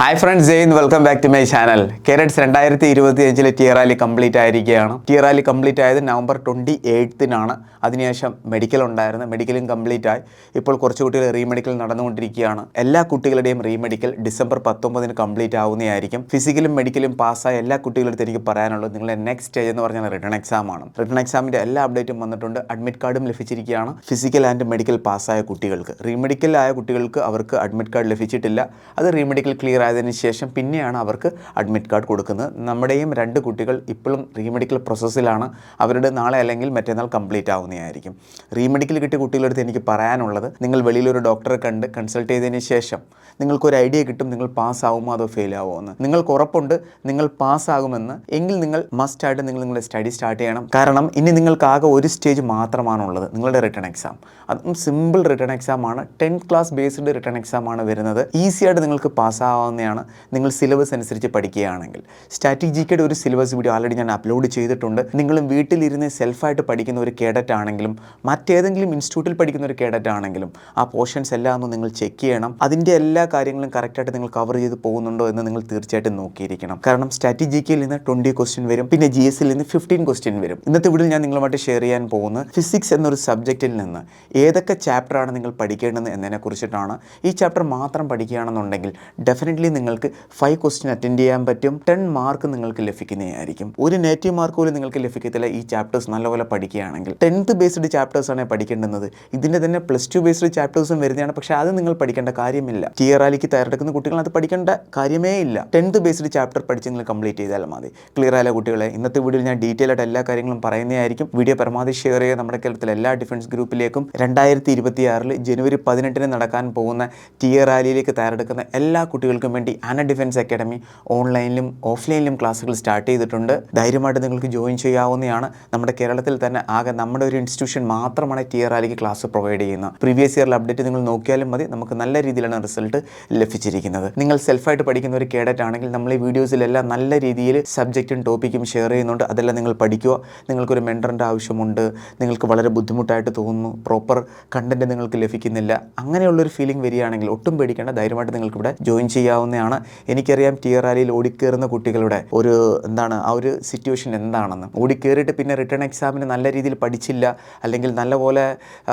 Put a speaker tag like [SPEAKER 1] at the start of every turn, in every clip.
[SPEAKER 1] Hi friends Jain welcome back to my channel കേരറ്റ്സ് രണ്ടായിരത്തി ഇരുപത്തി അഞ്ചിലെ ടിയർ റാലി കംപ്ലീറ്റ് ആയിരിക്കുകയാണ്. ടിയർ റാലി കംപ്ലീറ്റ് ആയത് നവംബർ ട്വന്റി എയ്ത്തിനാണ് അതിനുശേഷം മെഡിക്കൽ ഉണ്ടായിരുന്നു. മെഡിക്കലും കംപ്ലീറ്റ് ആയി. ഇപ്പോൾ കുറച്ച് കുട്ടികൾ റീമെഡിക്കൽ നടന്നുകൊണ്ടിരിക്കുകയാണ്. എല്ലാ കുട്ടികളുടെയും റീമെഡിക്കൽ ഡിസംബർ പത്തൊമ്പതിന് കംപ്ലീറ്റ് ആവുന്നതായിരിക്കും. ഫിസിക്കലും മെഡിക്കലും പാസ്സായ എല്ലാ കുട്ടികളുടെ എനിക്ക് പറയാനുള്ളത് നിങ്ങളുടെ നെക്സ്റ്റ് സ്റ്റേജ് എന്ന് പറഞ്ഞാൽ റിട്ടേൺ എക്സാം ആണ്. റിട്ടേൺ എക്സാമിന്റെ എല്ലാ അപ്ഡേറ്റും വന്നിട്ടുണ്ട്. അഡ്മിറ്റ് കാർഡും ലഭിച്ചിരിക്കുകയാണ്. ഫിസിക്കൽ ആൻഡ് മെഡിക്കൽ പാസ്സായ കുട്ടികൾക്ക്. റീമെഡിക്കൽ ആയ കുട്ടികൾക്ക് അവർക്ക് അഡ്മിറ്റ് കാർഡ് ലഭിച്ചിട്ടില്ല. അത് റീമെഡിക്കൽ ക്ലിയർ ആയതിനു ശേഷം പിന്നെയാണ് അവർക്ക് അഡ്മിറ്റ് കാർഡ് കൊടുക്കുന്നത്. നമ്മുടെയും രണ്ട് കുട്ടികൾ ഇപ്പോഴും റീമെഡിക്കൽ പ്രോസസ്സിലാണ് അവരുടെ നാളെ അല്ലെങ്കിൽ മറ്റന്നാൾ കംപ്ലീറ്റ് ആവുന്നതായിരിക്കും. റീമെഡിക്കൽ കിട്ടിയ കുട്ടികളുടെ അടുത്ത് എനിക്ക് പറയാനുള്ളത് നിങ്ങൾ വെളിയിലൊരു ഡോക്ടറെ കണ്ട് കൺസൾട്ട് ചെയ്തതിന് ശേഷം നിങ്ങൾക്കൊരു ഐഡിയ കിട്ടും നിങ്ങൾ പാസ് ആവുമോ അതോ ഫെയിൽ ആവുമോ എന്ന്. നിങ്ങൾക്ക് ഉറപ്പുണ്ട് നിങ്ങൾ പാസ്സാകുമെന്ന് എങ്കിൽ നിങ്ങൾ മസ്റ്റ് ആയിട്ട് നിങ്ങൾ നിങ്ങളുടെ സ്റ്റഡി സ്റ്റാർട്ട് ചെയ്യണം. കാരണം ഇനി നിങ്ങൾക്ക് ആകെ ഒരു സ്റ്റേജ് മാത്രമാണുള്ളത് നിങ്ങളുടെ റിട്ടേൺ എക്സാം അതും സിമ്പിൾ റിട്ടേൺ എക്സാം ആണ്. Tenth class based written exam ആണ് വരുന്നത്. ഈസിയായിട്ട് നിങ്ങൾക്ക് നിങ്ങൾക്ക് പാസ്സാവുന്നതാണ് നിങ്ങൾ സിലബസ് അനുസരിച്ച് പഠിക്കുകയാണെങ്കിൽ. സ്റ്റാറ്റിക് ജിക്കയുടെ ഒരു സിലബസ് വീഡിയോ ആൾറെഡി ഞാൻ അപ്ലോഡ് ചെയ്തിട്ടുണ്ട്. നിങ്ങളും വീട്ടിലിരുന്ന് സെൽഫായിട്ട് പഠിക്കുന്ന ഒരു കേഡറ്റ് ആണെങ്കിലും മറ്റേതെങ്കിലും ഇൻസ്റ്റിറ്റ്യൂട്ടിൽ പഠിക്കുന്ന ഒരു കേഡറ്റ് ആണെങ്കിലും ആ പോർഷൻസ് എല്ലാം ഒന്ന് നിങ്ങൾ ചെക്ക് ചെയ്യണം. അതിന്റെ എല്ലാ കാര്യങ്ങളും കറക്റ്റായിട്ട് നിങ്ങൾ കവർ ചെയ്ത് പോകുന്നുണ്ടോ എന്ന് നിങ്ങൾ തീർച്ചയായിട്ടും നോക്കിയിരിക്കണം. കാരണം സ്ട്രാറ്റജിക്കയിൽ നിന്ന് ട്വന്റി ക്വസ്റ്റ്യൻ വരും പിന്നെ ജി എസിൽ നിന്ന് ഫിഫ്റ്റീൻ ക്വസ്റ്റ്യൻ വരും. ഇന്നത്തെ വീഡിയോയിൽ ഞാൻ നിങ്ങളുമായിട്ട് ഷെയർ ചെയ്യാൻ പോകുന്നത് ഫിസിക്സ് എന്നൊരു സബ്ജക്റ്റിൽ നിന്ന് ഏതൊക്കെ ചാപ്റ്ററാണ് നിങ്ങൾ പഠിക്കേണ്ടത് എന്നതിനെ കുറിച്ചിട്ടാണ്. ഈ ചാപ്റ്റർ മാത്രം പഠിക്കുകയാണെന്നുണ്ടെങ്കിൽ ഡെഫിനറ്റ്ലി നിങ്ങൾക്ക് ഫൈവ് ക്വസ്റ്റ്യൻ അറ്റൻഡ് ചെയ്യാൻ പറ്റും. ടെൻ മാർക്ക് നിങ്ങൾക്ക് ലഭിക്കുന്നതായിരിക്കും. ഒരു നെഗറ്റീവ് മാർക്ക് പോലും നിങ്ങൾക്ക് ലഭിക്കത്തില്ല. ഈ ചാപ്റ്റേഴ്സ് നല്ലപോലെ പഠിക്കുകയാണെങ്കിൽ. ടെൻത്ത് ബേസ്ഡ് ചാപ്റ്റേഴ്സ് ആണ് പഠിക്കേണ്ടുന്നത്. ഇതിന്റെ തന്നെ പ്ലസ് ടു ബേസ്ഡ് ചാപ്റ്റേഴ്സും വരുന്നതാണ്. പക്ഷേ അത് നിങ്ങൾ പഠിക്കേണ്ട കാര്യമില്ല. ടിയർ ആലിക്ക് തയ്യാറെടുക്കുന്ന കുട്ടികൾ അത് പഠിക്കേണ്ട കാര്യമേ ഇല്ല. ടെൻത്ത് ബേസ്ഡ് ചാപ്റ്റർ പഠിച്ച് നിങ്ങൾ കംപ്ലീറ്റ് ചെയ്താൽ മതി. ക്ലിയർ ആയ കുട്ടികളെ? ഇന്നത്തെ വീഡിയോയിൽ ഞാൻ ഡീറ്റെയിൽ ആയിട്ട് എല്ലാ കാര്യങ്ങളും പറയുന്നതായിരിക്കും. വീഡിയോ പരമാവധി ഷെയർ ചെയ്യുക. നമ്മുടെ കേരളത്തിലെ എല്ലാ ഡിഫൻസ് ഗ്രൂപ്പിലേക്കും രണ്ടായിരത്തി ഇരുപത്തി ആറിൽ ജനുവരി പതിനെട്ടിന് നടക്കാൻ പോകുന്ന ടിയർ റാലിയിലേക്ക് തയ്യാറെടുക്കുന്ന എല്ലാ കുട്ടികൾക്കും വേണ്ടി ആന ഡിഫൻസ് അക്കാഡമി ഓൺലൈനിലും ഓഫ്ലൈനിലും ക്ലാസ്സുകൾ സ്റ്റാർട്ട് ചെയ്തിട്ടുണ്ട്. ധൈര്യമായിട്ട് നിങ്ങൾക്ക് ജോയിൻ ചെയ്യാവുന്നതാണ്. നമ്മുടെ കേരളത്തിൽ തന്നെ ആകെ നമ്മുടെ ഒരു ഇൻസ്റ്റിറ്റ്യൂഷൻ മാത്രമാണ് ടി ആർ ആലിക്ക് ക്ലാസ് പ്രൊവൈഡ് ചെയ്യുന്നത്. പ്രീവിയസ് ഇയറിൽ അപ്ഡേറ്റ് നിങ്ങൾ നോക്കിയാലും മതി. നമുക്ക് നല്ല രീതിയിലാണ് റിസൾട്ട് ലഭിച്ചിരിക്കുന്നത്. നിങ്ങൾ സെൽഫായിട്ട് പഠിക്കുന്ന ഒരു കേഡറ്റ് ആണെങ്കിൽ നമ്മൾ ഈ വീഡിയോസിലെല്ലാം നല്ല രീതിയിൽ സബ്ജക്റ്റും ടോപ്പിക്കും ഷെയർ ചെയ്യുന്നുണ്ട്. അതെല്ലാം നിങ്ങൾ പഠിക്കുക. നിങ്ങൾക്കൊരു മെന്ററിന്റെ ആവശ്യമുണ്ട്. നിങ്ങൾക്ക് വളരെ ബുദ്ധിമുട്ടായിട്ട് തോന്നുന്നു. പ്രോപ്പർ കണ്ടന്റ് നിങ്ങൾക്ക് ലഭിക്കുന്നില്ല. അങ്ങനെയുള്ളൊരു ഫീലിംഗ് വരികയാണെങ്കിൽ ഒട്ടും പേടിക്കേണ്ട. ധൈര്യമായിട്ട് നിങ്ങൾക്ക് ഇവിടെ ജോയിൻ ചെയ്യാവുന്നതാണ് എനിക്കറിയാം റാലിയിൽ ഓടിക്കേറുന്ന കുട്ടികളുടെ ഒരു എന്താണ് ആ ഒരു സിറ്റുവേഷൻ എന്താണെന്ന്. ഓടിക്കേറിയിട്ട് പിന്നെ റിട്ടേൺ എക്സാമിന് നല്ല രീതിയിൽ പഠിച്ചില്ല അല്ലെങ്കിൽ നല്ലപോലെ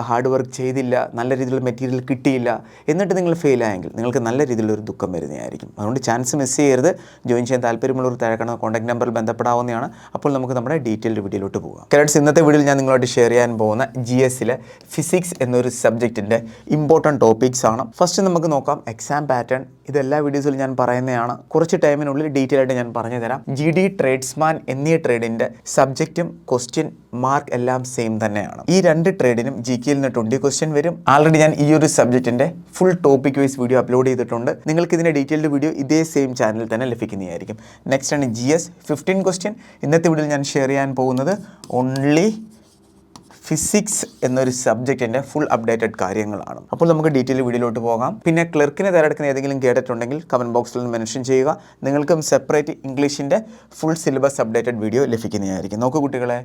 [SPEAKER 1] ഹാർഡ് വർക്ക് ചെയ്തില്ല നല്ല രീതിയിലുള്ള മെറ്റീരിയൽ കിട്ടിയില്ല എന്നിട്ട് നിങ്ങൾ ഫെയിലായെങ്കിൽ നിങ്ങൾക്ക് നല്ല രീതിയിലൊരു ദുഃഖം വരുന്നതായിരിക്കും. അതുകൊണ്ട് ചാൻസ് മിസ് ചെയ്യരുത്. ജോയിൻ ചെയ്യാൻ താല്പര്യമുള്ളവർ താഴെ കാണുന്ന കോൺടാക്ട് നമ്പറിൽ ബന്ധപ്പെടാവുന്നതാണ്. അപ്പോൾ നമുക്ക് നമ്മുടെ ഡീറ്റെയിൽഡ് വീഡിയോയിലോട്ട് പോകാം. കേരളത്തിൽ ഇന്നത്തെ വീഡിയോയിൽ ഞാൻ നിങ്ങളോട് ഷെയർ ചെയ്യാൻ പോകുന്ന ജി എസിലെ ഫിസിക്സ് എന്നൊരു സബ്ജക്റ്റിന്റെ ഇമ്പോർട്ടന്റ് ടോപ്പിക്സ് ആണ്. ഫസ്റ്റ് നമുക്ക് നോക്കാം എക്സാം പാറ്റേൺ ഇതെല്ലാ എല്ലാ വീഡിയോസിലും ഞാൻ പറയുന്നതാണ്. കുറച്ച് ടൈമിനുള്ളിൽ ഡീറ്റെയിൽ ആയിട്ട് ഞാൻ പറഞ്ഞു തരാം ജി ഡി ട്രേഡ്സ്മാൻ എന്നീ ട്രേഡിന്റെ സബ്ജക്റ്റും ക്വസ്റ്റ്യൻ മാർക്ക് എല്ലാം സെയിം തന്നെയാണ്. ഈ രണ്ട് ട്രേഡിനും ജി കെയിൽ നിന്ന് ട്വന്റി ക്വസ്റ്റ്യൻ വരും. ആൾറെഡി ഞാൻ ഈ ഒരു സബ്ജക്റ്റിന്റെ full topic wise video upload ചെയ്തിട്ടുണ്ട്. നിങ്ങൾക്ക് ഇതിന്റെ ഡീറ്റെയിൽഡ് വീഡിയോ ഇതേ സെയിം ചാനലിൽ തന്നെ ലഭിക്കുന്നതായിരിക്കും. നെക്സ്റ്റ് ആണ് ജി എസ് ഫിഫ്റ്റീൻ ക്വസ്റ്റ്യൻ ഇന്നത്തെ വീഡിയോയിൽ ഞാൻ ഷെയർ ചെയ്യാൻ പോകുന്നത് ഓൺലി ഫിസിക്സ് എന്നൊരു സബ്ജക്റ്റിന്റെ ഫുൾ അപ്ഡേറ്റഡ് കാര്യങ്ങളാണ്. അപ്പോൾ നമുക്ക് ഡീറ്റെയിൽ വീഡിയോയിലോട്ട് പോകാം. പിന്നെ ക്ലർക്കിനെ തിരഞ്ഞെടുക്കുന്ന ഏതെങ്കിലും കേട്ടിട്ടുണ്ടെങ്കിൽ കമന്റ് ബോക്സിൽ മെൻഷൻ ചെയ്യുക. നിങ്ങൾക്കും സെപ്പറേറ്റ് ഇംഗ്ലീഷിന്റെ ഫുൾ സിലബസ് അപ്ഡേറ്റഡ് വീഡിയോ ലഭിക്കുന്നതായിരിക്കും. നോക്കൂ കുട്ടികളെ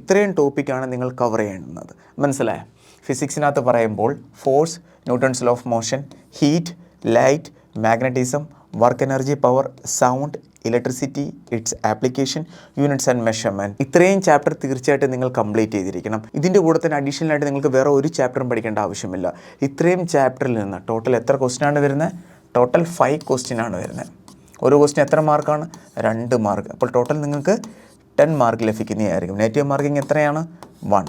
[SPEAKER 1] ഇത്രയും ടോപ്പിക്കാണ് നിങ്ങൾ കവർ ചെയ്യുന്നത് മനസ്സിലായോ? ഫിസിക്സിനകത്ത് പറയുമ്പോൾ force Newton's law of motion heat light magnetism work energy power sound electricity its application units and measurement ഇത്രയും ചാപ്റ്റർ തീർച്ചയായിട്ടും നിങ്ങൾ കംപ്ലീറ്റ് ചെയ്തിരിക്കണം. ഇതിന്റെ കൂടെ തന്നെ അഡീഷണൽ ആയിട്ട് നിങ്ങൾക്ക് വേറെ ഒരു ചാപ്റ്ററും പഠിക്കേണ്ട ആവശ്യമില്ല. ഇത്രയും ചാപ്റ്ററിൽ നിന്ന് ടോട്ടൽ എത്ര ക്വസ്റ്റ്യൻ ആണ് വരുന്നത് ടോട്ടൽ ഫൈവ് ക്വസ്റ്റ്യൻ ആണ് വരുന്നത് ഒരു ക്വസ്റ്റ്യൻ എത്ര മാർക്കാണ് രണ്ട് മാർക്ക് അപ്പോൾ ടോട്ടൽ നിങ്ങൾക്ക് ടെൻ മാർക്ക് ലഭിക്കുന്നതായിരിക്കും. നെഗറ്റീവ് മാർക്കിംഗ് എത്രയാണ്? വൺ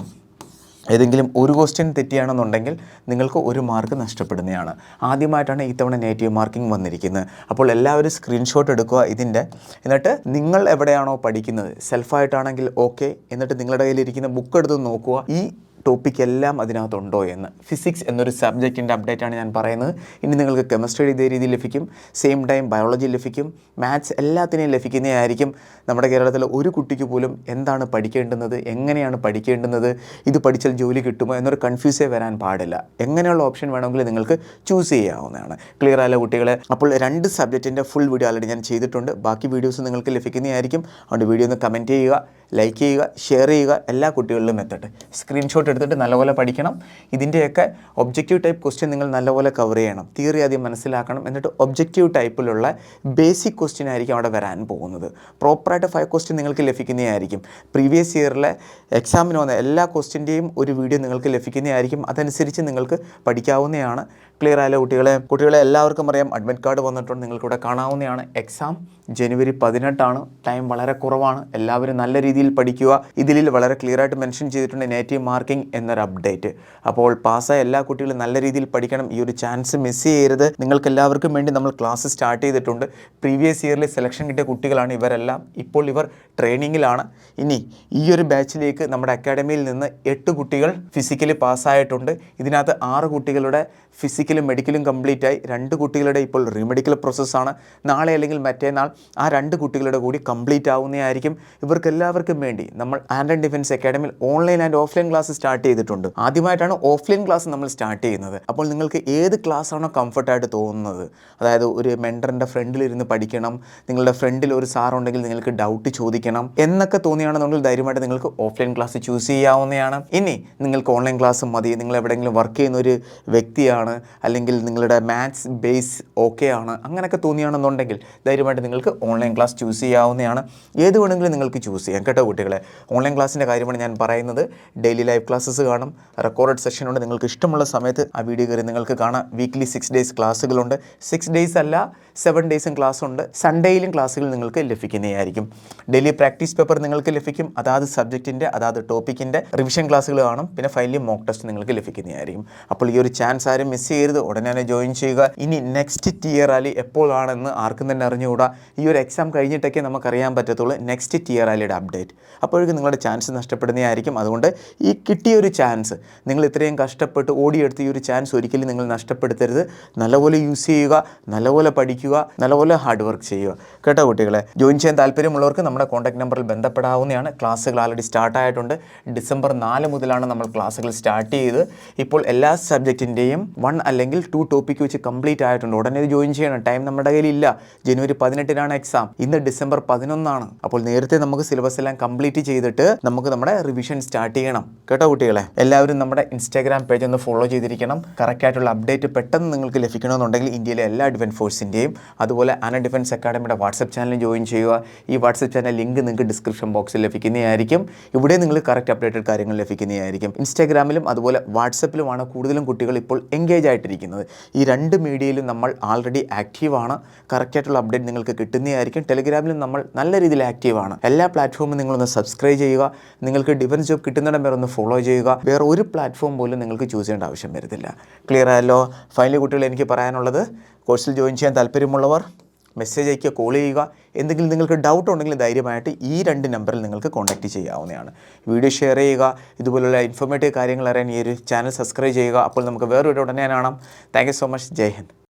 [SPEAKER 1] ഏതെങ്കിലും ഒരു ക്വസ്റ്റ്യൻ തെറ്റിയാണെന്നുണ്ടെങ്കിൽ നിങ്ങൾക്ക് ഒരു മാർക്ക് നഷ്ടപ്പെടുന്നതാണ്. ആദ്യമായിട്ടാണ് ഇത്തവണ നെഗറ്റീവ് മാർക്കിംഗ് വന്നിരിക്കുന്നത്. അപ്പോൾ എല്ലാവരും സ്ക്രീൻഷോട്ട് എടുക്കുക ഇതിന്റെ. എന്നിട്ട് നിങ്ങൾ എവിടെയാണോ പഠിക്കുന്നത്? സെൽഫായിട്ടാണെങ്കിൽ ഓക്കെ എന്നിട്ട് നിങ്ങളുടെ കയ്യിലിരിക്കുന്ന ബുക്ക് എടുത്ത് നോക്കുക. ഈ ടോപ്പിക് എല്ലാം അതിനകത്തുണ്ടോ എന്ന്. ഫിസിക്സ് എന്നൊരു സബ്ജക്റ്റിന്റെ അപ്ഡേറ്റ് ആണ് ഞാൻ പറയുന്നത്. ഇനി നിങ്ങൾക്ക് കെമിസ്ട്രി ഇതേ രീതിയിൽ ലഭിക്കും. സെയിം ടൈം ബയോളജി ലഭിക്കും. മാത്സ് എല്ലാത്തിനെയും ലഭിക്കുന്നതായിരിക്കും. നമ്മുടെ കേരളത്തിലെ ഒരു കുട്ടിക്ക് പോലും എന്താണ് പഠിക്കേണ്ടുന്നത് എങ്ങനെയാണ് പഠിക്കേണ്ടുന്നത് ഇത് പഠിച്ചാൽ ജോലി കിട്ടുമോ എന്നൊരു കൺഫ്യൂസേ വരാൻ പാടില്ല. എങ്ങനെയുള്ള ഓപ്ഷൻ വേണമെങ്കിൽ നിങ്ങൾക്ക് ചൂസ് ചെയ്യാവുന്നതാണ്. ക്ലിയർ ആയാലും കുട്ടികളെ? അപ്പോൾ രണ്ട് സബ്ജക്റ്റിന്റെ ഫുൾ വീഡിയോ ആൾറെഡി ഞാൻ ചെയ്തിട്ടുണ്ട്. ബാക്കി വീഡിയോസ് നിങ്ങൾക്ക് ലഭിക്കുന്നതായിരിക്കും. അതുകൊണ്ട് വീഡിയോ ഒന്ന് കമന്റ് ചെയ്യുക ലൈക്ക് ചെയ്യുക ഷെയർ ചെയ്യുക എല്ലാ കുട്ടികളിലും എത്തട്ടെ. സ്ക്രീൻഷോട്ട് എടുത്തിട്ട് നല്ലപോലെ പഠിക്കണം. ഇതിന്റെയൊക്കെ ഒബ്ജക്റ്റീവ് ടൈപ്പ് ക്വസ്റ്റ്യൻ നിങ്ങൾ നല്ലപോലെ കവർ ചെയ്യണം. തിയറി ആദ്യം മനസ്സിലാക്കണം. എന്നിട്ട് ഒബ്ജക്റ്റീവ് ടൈപ്പിലുള്ള ബേസിക് ക്വസ്റ്റ്യൻ ആയിരിക്കും അവിടെ വരാൻ പോകുന്നത്. പ്രോപ്പറായിട്ട് ഫൈവ് ക്വസ്റ്റ്യൻ നിങ്ങൾക്ക് ലഭിക്കുന്നതായിരിക്കും. പ്രീവിയസ് ഇയറിലെ എക്സാമിന് വന്ന എല്ലാ ക്വസ്റ്റ്യന്റെയും ഒരു വീഡിയോ നിങ്ങൾക്ക് ലഭിക്കുന്നതായിരിക്കും. അതനുസരിച്ച് നിങ്ങൾക്ക് പഠിക്കാവുന്നതാണ്. ക്ലിയർ ആയാലും കുട്ടികളെ? കുട്ടികളെ എല്ലാവർക്കും അറിയാം. അഡ്മിറ്റ് കാർഡ് വന്നിട്ടുണ്ട്. നിങ്ങൾക്കിവിടെ കാണാവുന്നതാണ്. എക്സാം ജനുവരി പതിനെട്ടാണ്. ടൈം വളരെ കുറവാണ്. എല്ലാവരും നല്ല രീതിയിൽ പഠിക്കുക. ഇതിൽ വളരെ ക്ലിയർ ആയിട്ട് മെൻഷൻ ചെയ്തിട്ടുണ്ട്. നെഗറ്റീവ് മാർക്കിംഗ് എന്നൊരു അപ്ഡേറ്റ് അപ്പോൾ പാസ്സായ എല്ലാ കുട്ടികളും നല്ല രീതിയിൽ പഠിക്കണം. ഈ ഒരു ചാൻസ് മിസ് ചെയ്യരുത്. നിങ്ങൾക്ക് എല്ലാവർക്കും വേണ്ടി നമ്മൾ ക്ലാസ് സ്റ്റാർട്ട് ചെയ്തിട്ടുണ്ട്. പ്രീവിയസ് ഇയറിൽ സെലക്ഷൻ കിട്ടിയ കുട്ടികളാണ് ഇവരെല്ലാം. ഇപ്പോൾ ഇവർ ട്രെയിനിങ്ങിലാണ് ഇനി ഈ ഒരു ബാച്ചിലേക്ക് നമ്മുടെ അക്കാഡമിയിൽ നിന്ന് എട്ട് കുട്ടികൾ ഫിസിക്കലി പാസ്സായിട്ടുണ്ട് ഇതിനകത്ത് ആറ് കുട്ടികളുടെ ഫിസിക്കലും മെഡിക്കലും കംപ്ലീറ്റ് ആയി. രണ്ട് കുട്ടികളുടെ ഇപ്പോൾ റീമെഡിക്കൽ പ്രോസസ്സാണ് നാളെ അല്ലെങ്കിൽ മറ്റേനാൾ ആ രണ്ട് കുട്ടികളുടെ കൂടി കംപ്ലീറ്റ് ആവുന്നതായിരിക്കും. ഇവർക്ക് എല്ലാവർക്കും വേണ്ടി നമ്മൾ and and defence അക്കാഡമിയിൽ online and offline class start ചെയ്തിട്ടുണ്ട്. ആദ്യമായിട്ടാണ് ഓഫ്ലൈൻ ക്ലാസ് നമ്മൾ സ്റ്റാർട്ട് ചെയ്യുന്നത്. അപ്പോൾ നിങ്ങൾക്ക് ഏത് ക്ലാസ് ആണോ കംഫർട്ടായിട്ട് തോന്നുന്നത്? അതായത് ഒരു മെന്ററിന്റെ ഫ്രണ്ടിലിരുന്ന് പഠിക്കണം നിങ്ങളുടെ ഫ്രണ്ടിൽ ഒരു സാർ ഉണ്ടെങ്കിൽ നിങ്ങൾക്ക് ഡൗട്ട് ചോദിക്കണം എന്നൊക്കെ തോന്നിയാണെന്നുണ്ടെങ്കിൽ ധൈര്യമായിട്ട് നിങ്ങൾക്ക് ഓഫ്ലൈൻ ക്ലാസ് ചൂസ് ചെയ്യാവുന്നതാണ്. ഇനി നിങ്ങൾക്ക് ഓൺലൈൻ ക്ലാസ് മതി നിങ്ങൾ എവിടെയെങ്കിലും വർക്ക് ചെയ്യുന്ന ഒരു വ്യക്തിയാണ് അല്ലെങ്കിൽ നിങ്ങളുടെ മാത്സ് ബേസ് ഓക്കെ ആണ് അങ്ങനെയൊക്കെ തോന്നിയാണെന്നുണ്ടെങ്കിൽ ധൈര്യമായിട്ട് നിങ്ങൾക്ക് ഓൺലൈൻ ക്ലാസ് ചൂസ് ചെയ്യാവുന്നതാണ്. ഏത് വേണമെങ്കിലും നിങ്ങൾക്ക് ചൂസ് ചെയ്യാം. കേട്ടോ കുട്ടികളെ ഓൺലൈൻ ക്ലാസ്സിന്റെ കാര്യമാണ് ഞാൻ പറയുന്നത്. ഡെയിലി ലൈവ് ക്ലാസ്സസ് കാണും. റെക്കോർഡ് ഉണ്ട്. നിങ്ങൾക്ക് ഇഷ്ടമുള്ള സമയത്ത് ആ വീഡിയോ കയറി നിങ്ങൾക്ക് കാണാം. വീക്ക്ലി സിക്സ് ഡേയ്സ് ക്ലാസ്സുകളുണ്ട് സിക്സ് ഡേയ്സ് അല്ല സെവൻ ഡേയ്സും ക്ലാസ് ഉണ്ട്. സൺഡേയിലും ക്ലാസ്സുകൾ നിങ്ങൾക്ക് ലഭിക്കുന്നതായിരിക്കും. ഡെയിലി പ്രാക്ടീസ് പേപ്പർ നിങ്ങൾക്ക് ലഭിക്കും. അതാത് സബ്ജക്റ്റിന്റെ അതാത് ടോപ്പിക്കിന്റെ റിവിഷൻ ക്ലാസ്സുകൾ കാണും. പിന്നെ ഫൈനലി മോക്ക് ടെസ്റ്റ് നിങ്ങൾക്ക് ലഭിക്കുന്നതായിരിക്കും. അപ്പോൾ ഈ ഒരു ചാൻസ് ആരും മിസ് ചെയ്യരുത്. ഉടനെ തന്നെ ജോയിൻ ചെയ്യുക. ഇനി നെക്സ്റ്റ് ടിയർ റാലി എപ്പോഴാണെന്ന് ആർക്കും തന്നെ അറിഞ്ഞുകൂടാ. ഈ ഒരു എക്സാം കഴിഞ്ഞിട്ടൊക്കെ നമുക്കറിയാൻ പറ്റത്തുള്ളൂ. നെക്സ്റ്റ് ടിയർ റാലിയുടെ അപ്ഡേറ്റ് അപ്പോഴേക്കും നിങ്ങളുടെ ചാൻസ് നഷ്ടപ്പെടുന്നതായിരിക്കും. അതുകൊണ്ട് ഈ കിട്ടിയ ഒരു ചാൻസ് നിങ്ങൾ ഇത്രയും കഷ്ടപ്പെട്ട് ഓടിയെടുത്ത ഈ ഒരു ചാൻസ് ഒരിക്കലും നിങ്ങൾ നഷ്ടപ്പെടുത്തരുത്. നല്ലപോലെ യൂസ് ചെയ്യുക നല്ലപോലെ പഠിക്കുക നല്ലപോലെ ഹാർഡ് വർക്ക് ചെയ്യുക. കേട്ടോ കുട്ടികളെ? ജോയിൻ ചെയ്യാൻ താല്പര്യമുള്ളവർക്ക് നമ്മുടെ കോൺടാക്ട് നമ്പറിൽ ബന്ധപ്പെടാവുന്നതാണ്. ക്ലാസ്സുകൾ ആൾറെഡി സ്റ്റാർട്ട് ആയിട്ടുണ്ട്. ഡിസംബർ നാല് മുതലാണ് നമ്മൾ ക്ലാസ്സുകൾ സ്റ്റാർട്ട് ചെയ്ത് ഇപ്പോൾ എല്ലാ സബ്ജക്റ്റിന്റെയും വൺ അല്ലെങ്കിൽ ടു ടോപ്പിക്ക് വെച്ച് കംപ്ലീറ്റ് ആയിട്ടുണ്ട്. ഉടനെ ഇത് ജോയിൻ ചെയ്യണം. ടൈം നമ്മുടെ കയ്യിലില്ല. ജനുവരി പതിനെട്ടിനാണ് എക്സാം ഇന്ന് ഡിസംബർ പതിനൊന്നാണ്. അപ്പോൾ നേരത്തെ നമുക്ക് സിലബസ് എല്ലാം കംപ്ലീറ്റ് ചെയ്തിട്ട് നമുക്ക് നമ്മുടെ റിവിഷൻ സ്റ്റാർട്ട് ചെയ്യണം. കേട്ടോ കുട്ടികളെ എല്ലാവരും നമ്മുടെ ഇൻസ്റ്റാഗ്രാം പേജ് ഒന്ന് ഫോളോ ചെയ്തിരിക്കണം. കറക്റ്റായിട്ടുള്ള അപ്ഡേറ്റ് പെട്ടെന്ന് നിങ്ങൾക്ക് ലഭിക്കണമെന്നുണ്ടെങ്കിൽ ഇന്ത്യയിലെ എല്ലാ ഡിഫൻസ് ഫോഴ്സിന്റെയും അതുപോലെ അന ഡിഫൻസ് അക്കാഡമിയുടെ വാട്സപ്പ് ചാനലിൽ ജോയിൻ ചെയ്യുക. ഈ വാട്സപ്പ് ചാനൽ ലിങ്ക് നിങ്ങൾക്ക് ഡിസ്ക്രിപ്ഷൻ ബോക്സിൽ ലഭിക്കുന്നതായിരിക്കും. ഇവിടെ നിങ്ങൾ കറക്റ്റ് അപ്ഡേറ്റഡ് കാര്യങ്ങൾ ലഭിക്കുന്നതായിരിക്കും. ഇൻസ്റ്റാഗ്രാമിലും അതുപോലെ വാട്സപ്പിലുമാണ് കൂടുതലും കുട്ടികൾ ഇപ്പോൾ എൻഗേജ് ആയിട്ടിരിക്കുന്നത്. ഈ രണ്ട് മീഡിയയിലും നമ്മൾ ആൾറെഡി ആക്റ്റീവാണ് കറക്റ്റായിട്ടുള്ള അപ്ഡേറ്റ് നിങ്ങൾക്ക് കിട്ടുന്നതായിരിക്കും. ടെലിഗ്രാമിലും നമ്മൾ നല്ല രീതിയിൽ ആക്റ്റീവാണ് എല്ലാ പ്ലാറ്റ്ഫോമും നിങ്ങളൊന്ന് സബ്സ്ക്രൈബ് ചെയ്യുക. നിങ്ങൾക്ക് ഡിഫൻസ് ജോബ് കിട്ടുന്നിടം വരെ ഒന്ന് ഫോളോ ചെയ്യുക. വേറെ ഒരു പ്ലാറ്റ്ഫോം പോലും നിങ്ങൾക്ക് ചൂസ് ചെയ്യേണ്ട ആവശ്യം വരുന്നില്ല. ക്ലിയർ ആയല്ലോ? ഫൈനലി കുട്ടികൾ എനിക്ക് പറയാനുള്ളത് കോഴ്സിൽ ജോയിൻ ചെയ്യാൻ താല്പര്യമുള്ളവർ മെസ്സേജ് അയക്കുക കോൾ ചെയ്യുക. എന്തെങ്കിലും നിങ്ങൾക്ക് ഡൗട്ട് ഉണ്ടെങ്കിൽ ധൈര്യമായിട്ട് ഈ രണ്ട് നമ്പറിൽ നിങ്ങൾക്ക് കോൺടാക്റ്റ് ചെയ്യാവുന്നതാണ്. വീഡിയോ ഷെയർ ചെയ്യുക. ഇതുപോലുള്ള ഇൻഫോർമേറ്റീവ് കാര്യങ്ങൾ അറിയാൻ ഈ ഒരു ചാനൽ സബ്സ്ക്രൈബ് ചെയ്യുക. അപ്പോൾ നമുക്ക് വേറൊരു ഉടനെ കാണാം. Thank so much Jai Hind.